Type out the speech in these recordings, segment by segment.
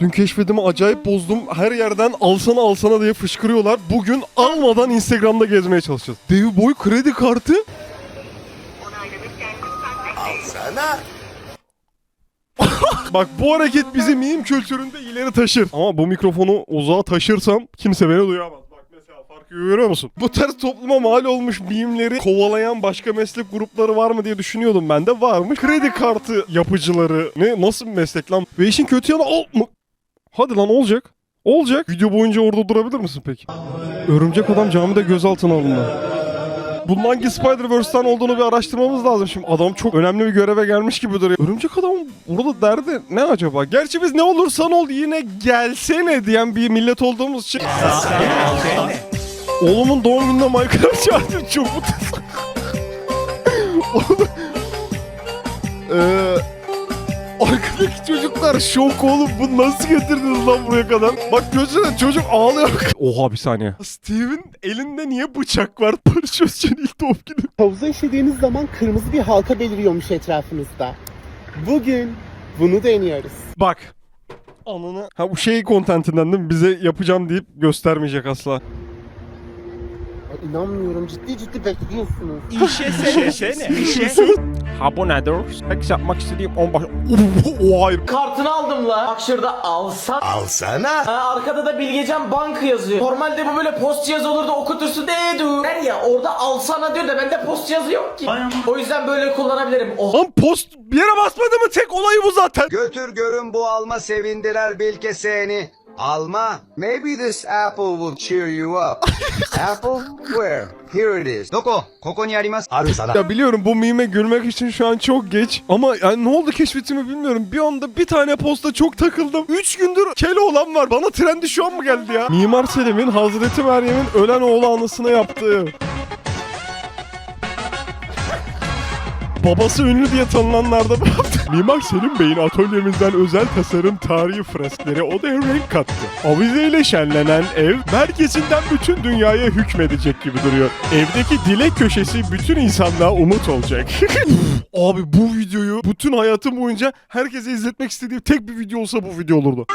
Dün keşfetimi acayip bozdum. Her yerden alsana alsana diye fışkırıyorlar. Bugün almadan Instagram'da gezmeye çalışacağız. Dev boy kredi kartı. Sana. Bak bu hareket bizi meme kültüründe ileri taşır. Ama bu mikrofonu uzağa taşırsam kimse beni duyamaz. Bak mesela farkı görüyor musun? Bu tarz topluma mal olmuş meme'leri kovalayan başka meslek grupları var mı diye düşünüyordum ben de. Varmış. Kredi kartı yapıcıları. Ne nasıl bir meslek lan? Ve işin kötü yanı ol mu? Hadi lan olacak. Olacak. Video boyunca orada durabilir misin peki? Örümcek adam camide gözaltına alındı. Bunun hangi Spider-Verse'den olduğunu bir araştırmamız lazım. Şimdi adam çok önemli bir göreve gelmiş gibi duruyor. Örümcek adam burada derdi ne acaba? Gerçi biz ne olursan ol yine gelsene diyen bir millet olduğumuz için. Oğlumun doğum gününde Minecraft çağırdım çok mutlu. Eee... Arkadaki çocuklar şok oğlum bu nasıl getirdiniz lan buraya kadar? Bak gözüne çocuk ağlıyor. Oha bir saniye. Steve'in elinde niye bıçak var? Barış Özcan'ın ilk günü. Havuza işediğiniz zaman kırmızı bir halka beliriyormuş etrafınızda. Bugün bunu deniyoruz. Bak. Ananı. Ha bu şey kontentinden değil mi? Bize yapacağım deyip göstermeyecek asla. İnanmıyorum ciddi ciddi bekliyorsunuz. İşesene. Ha bu nedir? Seks yapmak istediğim on baş... O hayır. Kartını aldım la. Bak şurada alsan. Alsana. Ha, arkada da Bilgecan Bank yazıyor. Normalde bu böyle post cihazı olur da okutursun dedu. Der ya orada alsana diyor da bende post cihazı yok ki. O yüzden böyle kullanabilirim. Oh. Lan post bir yere basmadı mı? Tek olayı bu zaten. Götür görün bu alma sevindirer bilke seni. Alma. Maybe this apple will cheer you up. apple? Where? Here it is. Doko? Koko ni arimasu. Aru sana. Ya biliyorum bu mime gülmek için şu an çok geç. Ama yani ne oldu keşfetimi bilmiyorum. Bir anda bir tane posta çok takıldım. 3 gündür kele olan var. Bana trendi şu an mı geldi ya? Mimar Selim'in Hazreti Meryem'in ölen oğlu anısına yaptığı. Babası ünlü diye tanınanlar da bu yaptı. Mimar Selim Bey'in atölyemizden özel tasarım tarihi freskleri odaya renk kattı. Avizeyle şenlenen ev merkezinden bütün dünyaya hükmedecek gibi duruyor. Evdeki dilek köşesi bütün insanlığa umut olacak. Abi bu videoyu bütün hayatım boyunca herkese izletmek istediğim tek bir video olsa bu video olurdu.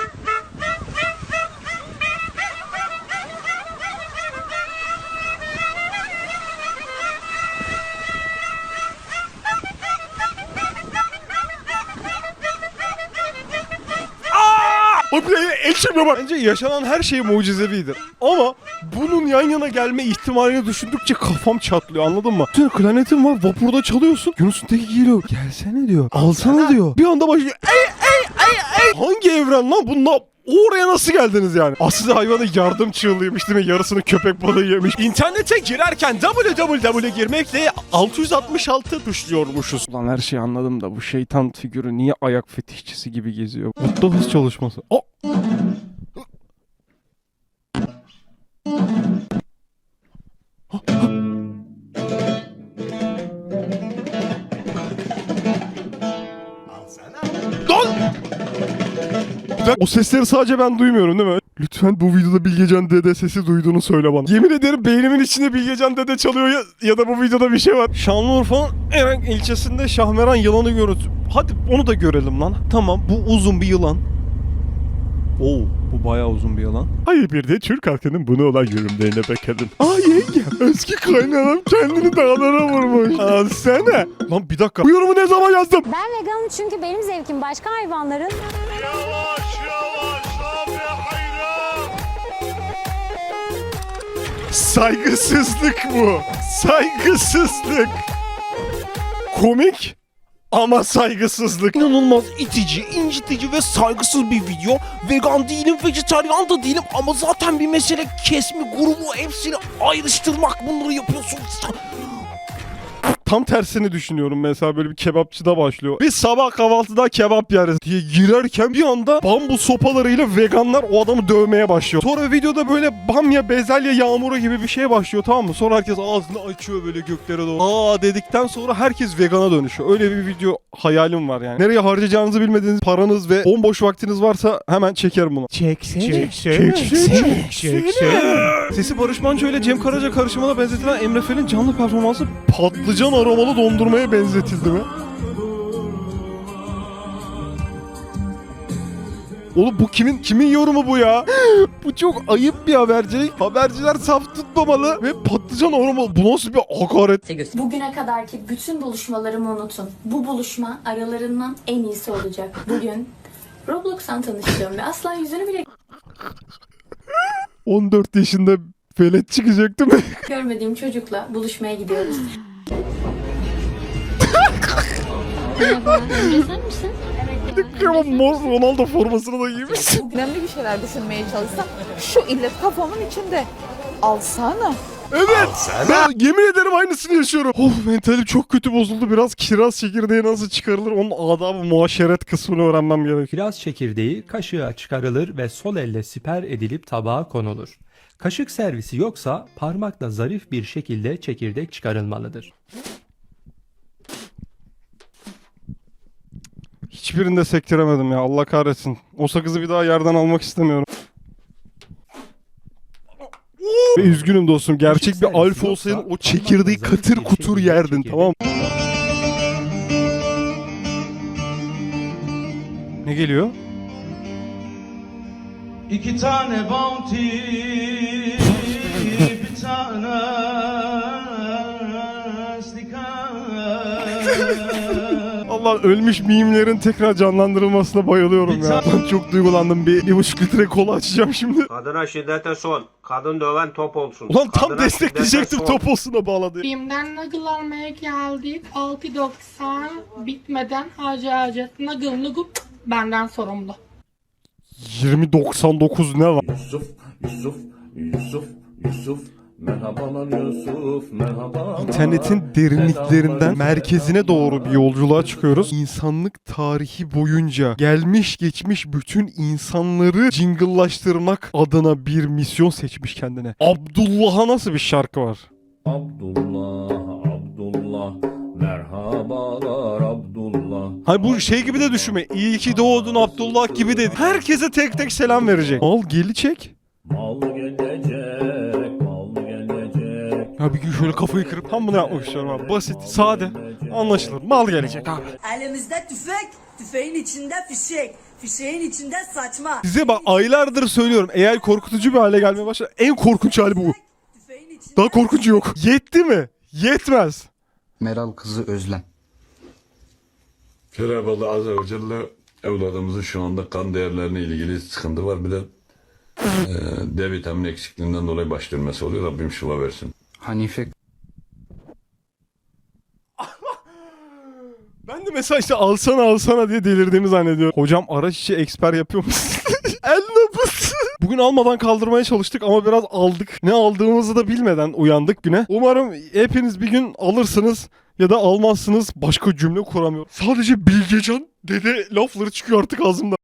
Bak bir çekmiyor bak. Bence yaşanan her şey mucizevidir. Ama bunun yan yana gelme ihtimalini düşündükçe kafam çatlıyor anladın mı? Senin klarnetin var vapurda çalıyorsun. Yunus'un teki geliyor. Gelsene diyor. Alsana diyor. Bir anda başlıyor. Ey ey ey ey. Hangi evren lan bu? Ne- Oraya nasıl geldiniz yani? Aslında hayvanın yardım çığlığıymış değil mi? Yarısını köpek balığı yemiş. İnternete girerken www girmekle 666 tuşluyormuşuz. Ulan her şeyi anladım da bu şeytan figürü niye ayak fetişçisi gibi geziyor? Mutlu hız çalışması. O Lan! Dakika, O sesleri sadece ben duymuyorum değil mi? Lütfen bu videoda Bilgecan Dede sesi duyduğunu söyle bana. Yemin ederim beynimin içinde Bilgecan Dede çalıyor ya, ya da bu videoda bir şey var. Şanlıurfa'nın Eren ilçesinde Şahmeran yılanı görüntü. Hadi onu da görelim lan. Tamam bu uzun bir yılan. Oo bu bayağı uzun bir yılan. Hayır bir de Türk halkının bunu olan yorumlarına bakalım. Aa yenge eski kaynanam kendini dağlara vurmuş. Alsana. Lan bir dakika bu yorumu ne zaman yazdım? Ben veganım çünkü benim zevkim başka hayvanların Saygısızlık bu. Saygısızlık. Komik ama saygısızlık. İnanılmaz itici, incitici ve saygısız bir video. Vegan değilim, vejetaryen da değilim ama zaten bir mesele kesme grubu hepsini ayrıştırmak bunları yapıyorsun. Tam tersini düşünüyorum mesela böyle bir kebapçıda başlıyor. Biz sabah kahvaltıda kebap yeriz diye girerken bir anda bambu sopalarıyla veganlar o adamı dövmeye başlıyor. Sonra videoda böyle bamya bezelye yağmuru gibi bir şey başlıyor tamam mı? Sonra herkes ağzını açıyor böyle göklere doğru. Aa dedikten sonra herkes vegana dönüşüyor. Öyle bir video hayalim var yani. Nereye harcayacağınızı bilmediğiniz paranız ve bomboş vaktiniz varsa hemen çekerim bunu. Çeksene. Çeksene. Sesi Barış Manço ile Cem Karaca karışımına benzetilen Emre Fel'in canlı performansı patlıcan aromalı dondurmaya benzetildi mi? Oğlum bu kimin kimin yorumu bu ya? bu çok ayıp bir habercilik. Haberciler saf tutmamalı ve patlıcan olmalı. Bu nasıl bir hakaret? Bugüne kadarki bütün buluşmalarımı unutun. Bu buluşma aralarından en iyisi olacak. Bugün Roblox'tan tanıştığım ve asla yüzünü bile 14 yaşında velet çıkacaktı mı? görmediğim çocukla buluşmaya gidiyoruz. Sen misin? Ama mor Ronaldo formasını da giymiş. önemli bir şeyler düşünmeye çalışsam şu illet kafamın içinde. Alsana. Evet. Ben yemin ederim aynısını yaşıyorum. Of mentalim çok kötü bozuldu. Biraz kiraz çekirdeği nasıl çıkarılır onun adabı muaşeret kısmını öğrenmem gerek. Kiraz çekirdeği kaşığa çıkarılır ve sol elle siper edilip tabağa konulur. Kaşık servisi yoksa parmakla zarif bir şekilde çekirdek çıkarılmalıdır. Hiçbirinde sektiremedim ya Allah kahretsin. O sakızı bir daha yerden almak istemiyorum. Ve üzgünüm dostum. Gerçek bir alfa olsaydın o çekirdeği katır kutur yerdin tamam mı? Ne geliyor? İki tane bounty, bir tane Allah ölmüş mimlerin tekrar canlandırılmasına bayılıyorum ya. Ben çok duygulandım. Bir, bir buçuk litre kola açacağım şimdi. Kadına şiddete son. Kadın döven top olsun. Ulan tam Kadına destekleyecektim şiddete son. top olsuna bağladı. Filmden Nuggle almaya geldik. 6.90 bitmeden Hacı Hacet Nuggle Nuggle benden sorumlu. 20.99 ne lan? Yusuf, Yusuf, Yusuf, Yusuf. İnternetin derinliklerinden merkezine doğru bir yolculuğa çıkıyoruz. İnsanlık tarihi boyunca gelmiş geçmiş bütün insanları jingle'laştırmak adına bir misyon seçmiş kendine. Abdullah'a nasıl bir şarkı var? Abdullah, Abdullah, merhabalar Abdullah. Hani bu şey gibi de düşünme. İyi ki doğdun Abdullah gibi de. Herkese tek tek selam verecek. Al geli çek. Mal Ya bir gün şöyle kafayı kırıp tam bunu yapmak istiyorum abi. Basit, sade, anlaşılır. Mal gelecek abi. Elimizde tüfek, tüfeğin içinde fişek, fişeğin içinde saçma. Size bak aylardır söylüyorum. Eğer korkutucu bir hale gelmeye başlar en korkunç hali bu. Daha korkuncu yok. Yetti mi? Yetmez. Meral kızı Özlem. Allah Azze ve Celle evladımızın şu anda kan değerlerine ilgili sıkıntı var. Bir de e, D vitamini eksikliğinden dolayı baş dönmesi oluyor. Rabbim şifa versin. Hanife Ben de işte alsana alsana diye delirdiğimi zannediyorum. Hocam araç içi eksper yapıyor musun? El nabız. Bugün almadan kaldırmaya çalıştık ama biraz aldık. Ne aldığımızı da bilmeden uyandık güne. Umarım hepiniz bir gün alırsınız ya da almazsınız. Başka cümle kuramıyorum. Sadece Bilgecan dede lafları çıkıyor artık ağzımdan.